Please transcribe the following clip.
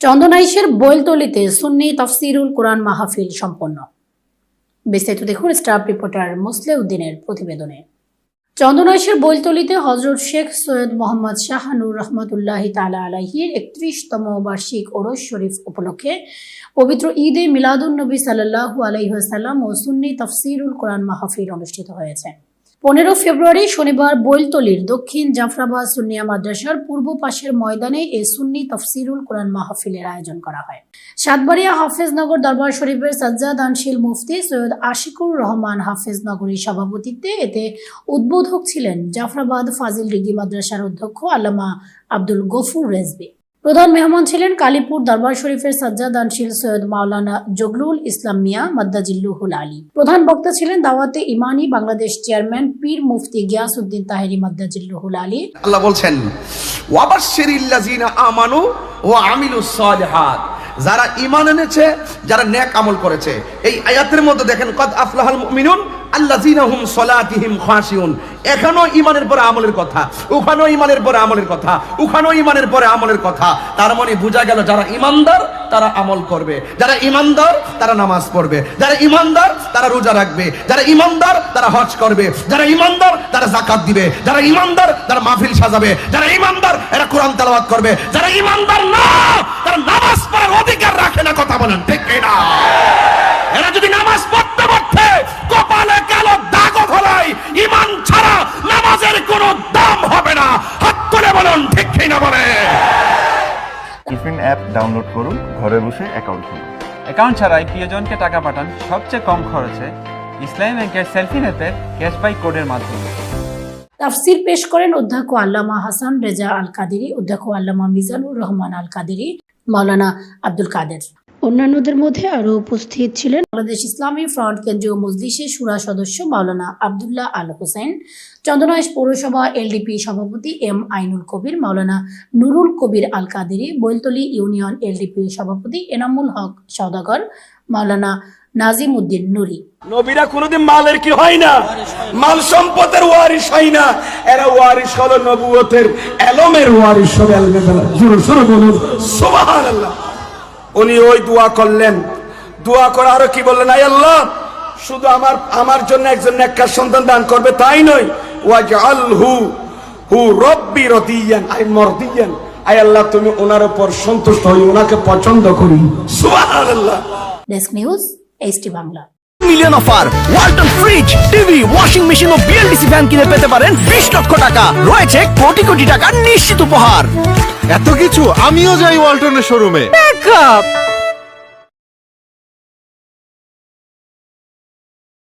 চন্দনাইশের বৈলতলিতে সুন্নি তফসিরুল কোরআন মাহফিল সম্পন্ন। বিস্তারিত দেখুন স্টাফ রিপোর্টার মুসলে উদ্দিনের প্রতিবেদনে চন্দনাইশের বৈলতলিতে হজরত শেখ সৈয়দ মোহাম্মদ শাহানুর রহমতুল্লাহ তালা আলাহির একত্রিশতম বার্ষিক ওরস শরীফ উপলক্ষে পবিত্র ঈদে মিলাদুন্নবী সাল্লাহু আলহিহাসাল্লাম ও সুন্নি তফসিরুল কোরআন মাহফিল অনুষ্ঠিত হয়েছে। পনেরো ফেব্রুয়ারি শনিবার বৈলতলির দক্ষিণ জাফরাবাদ সুন্নিয়া মাদ্রাসার পূর্ব পাশের ময়দানে এ সুন্নি তফসিরুল কোরআন মাহফিলের আয়োজন করা হয়। সাতবাড়িয়া হাফেজনগর দরবার শরীফের সাজ্জাদানশীল মুফতি সৈয়দ আশিকুর রহমান হাফেজ নগরীর সভাপতিত্বে এতে উদ্বোধক ছিলেন জাফরাবাদ ফাজিল ডিগ্রি মাদ্রাসার অধ্যক্ষ আল্লামা আব্দুল গফুর রেজবি প্রধান মেহমান ছিলেন কালীপুর দরবার শরীফের সাজ্জাদানশীল সৈয়দ মাওলানা জগলুল ইসলাম মিয়া মাদ্দাজিল্লুহুল আলী। প্রধান বক্তা ছিলেন দাওয়াতে ইমানি বাংলাদেশ চেয়ারম্যান পীর মুফতি গিয়াস গিয়াসউদ্দিন তাহেরি মাদ্দাজিল্লুহুল আলী। আল্লাহ বলছেন, ওয়াবাশশিরিল্লাযিনা আমানু ওয়া আমিলুস সালিহাত যারা ঈমান এনেছে, যারা নেক আমল করেছে। এই আয়াতের মধ্যে দেখেন, কদ আফলাহাল মুমিনুন আল্লাযিনা হুম সলাতিহিম খাশিউন। এখানেও ঈমানের পরে আমলের কথা, ওখানেও ঈমানের পরে আমলের কথা, ওখানেও ঈমানের পরে আমলের কথা। তার মানে বোঝা গেল যারা ঈমানদার, তারা আমল করবে। যারা ঈমানদার, তারা নামাজ পড়বে। যারা ঈমানদার, তারা রোজা রাখবে। যারা ঈমানদার, তারা হজ করবে। যারা ঈমানদার, তারা যাকাত দিবে। যারা ঈমানদার, তারা মাহফিল সাজাবে। যারা ঈমানদার, এরা কোরআন তেলাওয়াত করবে। যারা ঈমানদার না, তারা নামাজ পড়ার অধিকার রাখে না, কথা বলেন, ঠিক না ঠিক না বলে টিফিন অ্যাপ ডাউনলোড করুন ঘরে বসে অ্যাকাউন্ট খুলুন। অ্যাকাউন্ট ছাড়াই প্রিয়জনকে টাকা পাঠান সবচেয়ে কম খরচে ইসলামী ব্যাংকের সেলফি নেপের ক্যাশবাই কোডের মাধ্যমে। তাফসির পেশ করেন অধ্যক্ষ আল্লামা হাসান রেজা আল কাদেরি অধ্যক্ষ আল্লামা মিজানুর রহমান আল কাদেরি মাওলানা আব্দুল কাদের। অন্যান্যদের মধ্যে আরও উপস্থিত ছিলেন বাংলাদেশ ইসলামী ফ্রন্ট কেন্দ্রীয় মজলিসের সুরা সদস্য মাওলানা আবদুল্লাহ আল হোসেন চন্দনাইশ পৌরসভা এলডিপি সভাপতি M Ainul Kabir Maulana Nurul Kabir Al Kaderi Bailtali union LDP সভাপতি এনামুল হক সওদাগর মাওলানা নাজিম উদ্দিন নুরি। নবীরা কোনোদিন মালের কি হয় না? মাল সম্পদের ওয়ারিস হয় না। এরা ওয়ারিস হলো নবুয়তের এলমের ওয়ারিস হবে এলমে জোরে সোরে বলুন সুবহানাল্লাহ। উনি ওই দোয়া করলেন। দোয়া করে আরও কি বললেন? আই আল্লাহ শুধু আমার আমার জন্য একজন নেককার সন্তান দান করবে তাই নয়। ওয়াজআলহু হু রব্বি রদিয়ান আই মরদিয়ান। আই আল্লাহ তুমি ওনার উপর সন্তুষ্ট হই ওনাকে পছন্দ করি। সুবহানাল্লাহ। Desk news HT Bangla million offer Walton fridge TV washing machine ও বিএলডিসি ফ্যান কিনে পেতে পারেন বিশ লক্ষ টাকা। রয়েছে কোটি কোটি টাকার নিশ্চিত উপহার। এত কিছু আমিও যাই ওয়ালটনের শোরুমে up